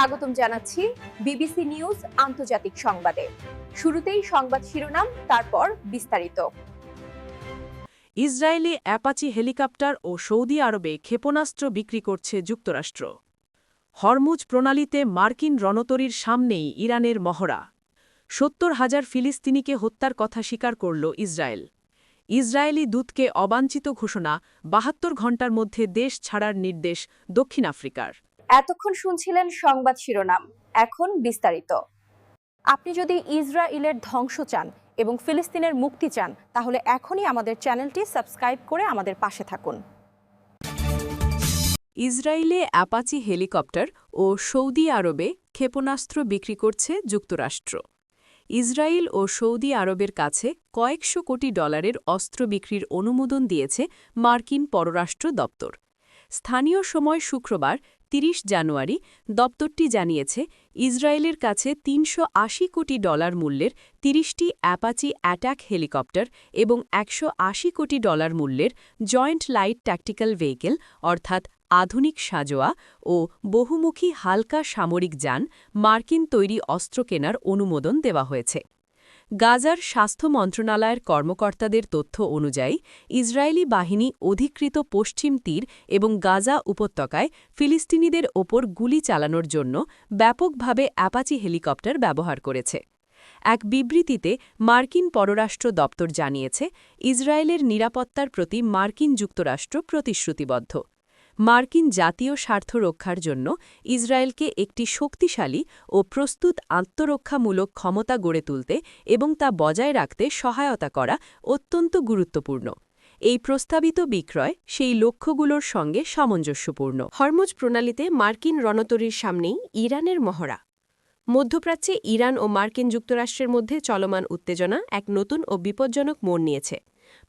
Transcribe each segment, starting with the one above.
স্বাগতম জানাচ্ছি BBC news আন্তর্জাতিক সংবাদে। শুরুতেই সংবাদ শিরোনাম, তারপর বিস্তারিত। ইসরায়েলে অ্যাপাচি হেলিকপ্টার ও সৌদি আরবে ক্ষেপণাস্ত্র বিক্রি করছে যুক্তরাষ্ট্র। হরমুজ প্রণালীতে মার্কিন রণতরীর সামনেই ইরানের মহড়া। সত্তর হাজার ফিলিস্তিনিকে হত্যার কথা স্বীকার করল ইসরায়েল। ইসরায়েলি দূতকে অবাঞ্ছিত ঘোষণা, বাহাত্তর ঘণ্টার মধ্যে দেশ ছাড়ার নির্দেশ দক্ষিণ আফ্রিকার। এতক্ষণ শুনছিলেন সংবাদ শিরোনাম। এখন বিস্তারিত। আপনি যদি ইসরায়েলের ধ্বংস চান এবং ফিলিস্তিনের মুক্তি চান, তাহলে এখনই আমাদের চ্যানেলটি সাবস্ক্রাইব করে আমাদের পাশে থাকুন। ইসরায়েলে অ্যাপাচি হেলিকপ্টার ও সৌদি আরবে ক্ষেপণাস্ত্র বিক্রি করছে যুক্তরাষ্ট্র। ইসরায়েল ও সৌদি আরবের কাছে কয়েকশো কোটি ডলারের অস্ত্র বিক্রির অনুমোদন দিয়েছে মার্কিন পররাষ্ট্র দপ্তর। স্থানীয় সময় শুক্রবার ৩০ জানুয়ারি দপ্তরটি জানিয়েছে, ইসরায়েলের কাছে তিনশো আশি কোটি ডলার মূল্যের ৩০টি অ্যাপাচি অ্যাট্যাক হেলিকপ্টার এবং একশো আশি কোটি ডলার মূল্যের জয়েন্ট লাইট ট্যাকটিক্যাল ভেহিকেল, অর্থাৎ আধুনিক সাজোয়া ও বহুমুখী হালকা সামরিক যান, মার্কিন তৈরি অস্ত্র কেনার অনুমোদন দেওয়া হয়েছে। গাজার স্বাস্থ্য মন্ত্রণালয়ের কর্মকর্তাদের তথ্য অনুযায়ী, ইসরায়েলি বাহিনী অধিকৃত পশ্চিম তীর এবং গাজা উপত্যকায় ফিলিস্তিনিদের ওপর গুলি চালানোর জন্য ব্যাপকভাবে অ্যাপাচি হেলিকপ্টার ব্যবহার করেছে। এক বিবৃতিতে মার্কিন পররাষ্ট্র দপ্তর জানিয়েছে, ইসরায়েলের নিরাপত্তার প্রতি মার্কিন যুক্তরাষ্ট্র প্রতিশ্রুতিবদ্ধ। মার্কিন জাতীয় স্বার্থ রক্ষার জন্য ইসরায়েলকে একটি শক্তিশালী ও প্রস্তুত আত্মরক্ষামূলক ক্ষমতা গড়ে তুলতে এবং তা বজায় রাখতে সহায়তা করা অত্যন্ত গুরুত্বপূর্ণ। এই প্রস্তাবিত বিক্রয় সেই লক্ষ্যগুলোর সঙ্গে সামঞ্জস্যপূর্ণ। হরমুজ প্রণালীতে মার্কিন রণতরীর সামনেই ইরানের মহড়া। মধ্যপ্রাচ্যে ইরান ও মার্কিন যুক্তরাষ্ট্রের মধ্যে চলমান উত্তেজনা এক নতুন ও বিপজ্জনক মোড় নিয়েছে।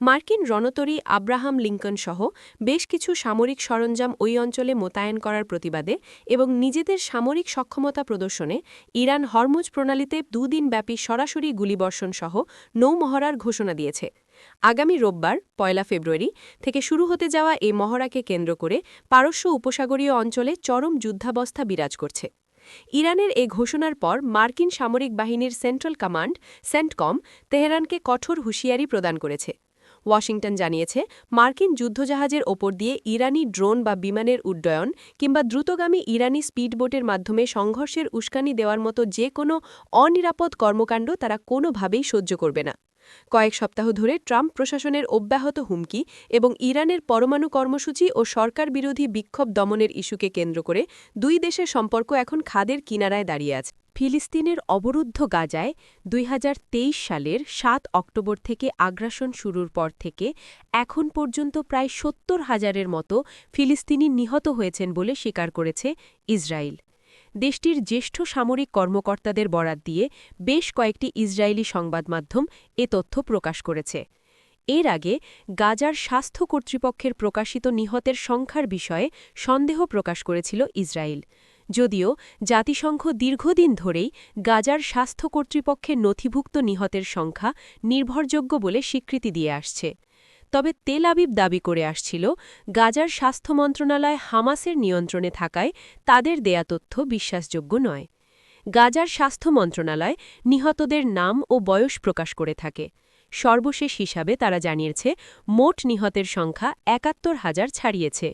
মার্কিন রণতরী আব্রাহাম লিঙ্কন সহ বেশ কিছু সামরিক সরঞ্জাম ওই অঞ্চলে মোতায়েন করার প্রতিবাদে এবং নিজেদের সামরিক সক্ষমতা প্রদর্শনে ইরান হরমুজ প্রণালীতে দুদিনব্যাপী সরাসরি গুলিবর্ষণ সহ নৌমহড়ার ঘোষণা দিয়েছে। আগামী রোববার, পয়লা ফেব্রুয়ারি, থেকে শুরু হতে যাওয়া এই মহড়াকে কেন্দ্র করে পারস্য উপসাগরীয় অঞ্চলে চরম যুদ্ধাবস্থা বিরাজ করছে। ইরানের এ ঘোষণার পর মার্কিন সামরিক বাহিনীর সেন্ট্রাল কমান্ড, সেন্টকম, তেহরানকে কঠোর হুঁশিয়ারি প্রদান করেছে। ওয়াশিংটন জানিয়েছে, মার্কিন যুদ্ধজাহাজের ওপর দিয়ে ইরানি ড্রোন বা বিমানের উড্ডয়ন কিংবা দ্রুতগামী ইরানি স্পিডবোটের মাধ্যমে সংঘর্ষের উস্কানি দেওয়ার মতো যে কোনো অনিরাপদ কর্মকাণ্ড তারা কোনোভাবেই সহ্য করবে না। কয়েক সপ্তাহ ধরে ট্রাম্প প্রশাসনের অব্যাহত হুমকি এবং ইরানের পরমাণু কর্মসূচি ও সরকার বিরোধী বিক্ষোভ দমনের ইস্যুকে কেন্দ্র করে দুই দেশের সম্পর্ক এখন খাদের কিনারায় দাঁড়িয়ে আছে। ফিলিস্তিনের অবরুদ্ধ গাজায় দুই হাজার তেইশ সালের সাত অক্টোবর থেকে আগ্রাসন শুরুর পর থেকে এখন পর্যন্ত প্রায় সত্তর হাজারের মতো ফিলিস্তিনি নিহত হয়েছেন বলে স্বীকার করেছে ইসরায়েল। দেশটির জ্যেষ্ঠ সামরিক কর্মকর্তাদের বরাত দিয়ে বেশ কয়েকটি ইসরায়েলি সংবাদ মাধ্যম এ তথ্য প্রকাশ করেছে। এর আগে গাজার স্বাস্থ্য কর্তৃপক্ষের প্রকাশিত নিহতের সংখ্যার বিষয়ে সন্দেহ প্রকাশ করেছিল ইসরায়েল। যদিও জাতিসংঘ দীর্ঘদিন ধরেই গাজার স্বাস্থ্য কর্তৃপক্ষের নথিভুক্ত নিহতের সংখ্যা নির্ভরযোগ্য বলে স্বীকৃতি দিয়ে আসছে। তবে তেল আবিব দাবি করে আসছিল, গাজার স্বাস্থ্য মন্ত্রণালয় হামাসের নিয়ন্ত্রণে থাকায় তাদের দেয়া তথ্য বিশ্বাসযোগ্য নয়। গাজার স্বাস্থ্য মন্ত্রণালয় নিহতদের নাম ও বয়স প্রকাশ করে থাকে। সর্বশেষ হিসাবে তারা জানিয়েছে, মোট নিহতের সংখ্যা একাত্তর হাজার ছাড়িয়েছে।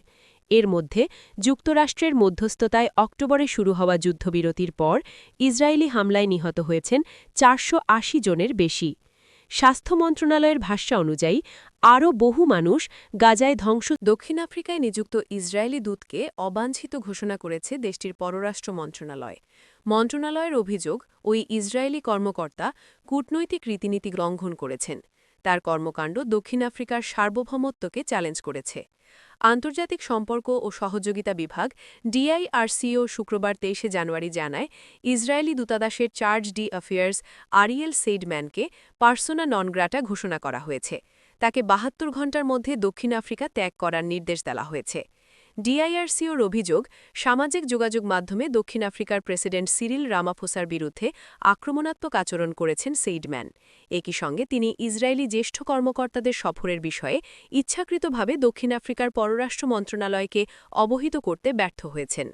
এর মধ্যে যুক্তরাষ্ট্রের মধ্যস্থতায় অক্টোবরে শুরু হওয়া যুদ্ধবিরতির পর ইসরায়েলি হামলায় নিহত হয়েছেন চারশো আশি জনের বেশি। স্বাস্থ্য মন্ত্রণালয়ের ভাষ্য অনুযায়ী, আরও বহু মানুষ গাজায় ধ্বংস দক্ষিণ আফ্রিকায় নিযুক্ত ইসরায়েলি দূতকে অবাঞ্ছিত ঘোষণা করেছে দেশটির পররাষ্ট্র মন্ত্রণালয়। মন্ত্রণালয়ের অভিযোগ, ওই ইসরায়েলি কর্মকর্তা কূটনৈতিক রীতিনীতি লঙ্ঘন করেছেন। তার কর্মকাণ্ড দক্ষিণ আফ্রিকার সার্বভৌমত্বকে চ্যালেঞ্জ করেছে। আন্তর্জাতিক সম্পর্ক ও সহযোগিতা বিভাগ ডিআইআরসিও শুক্রবার তেইশে জানুয়ারি জানায়, ইসরায়েলি দূতাদাসের চার্জ ডি অ্যাফেয়ার্স আরিয়েল সেইডম্যানকে পার্সোনা ননগ্রাটা ঘোষণা করা হয়েছে। তাকে বাহাত্তর ঘণ্টার মধ্যে দক্ষিণ আফ্রিকা ত্যাগ করার নির্দেশ দেওয়া হয়েছে। ডিআইআরসিওর অভিযোগ, সামাজিক যোগাযোগ মাধ্যমে দক্ষিণ আফ্রিকার প্রেসিডেন্ট সিরিল রামাফোসার বিরুদ্ধে আক্রমণাত্মক আচরণ করেছেন সেইডম্যান। একই সঙ্গে তিনি ইসরায়েলি জ্যেষ্ঠ কর্মকর্তাদের সফরের বিষয়ে ইচ্ছাকৃতভাবে দক্ষিণ আফ্রিকার পররাষ্ট্র মন্ত্রণালয়কে অবহিত করতে ব্যর্থ হয়েছেন।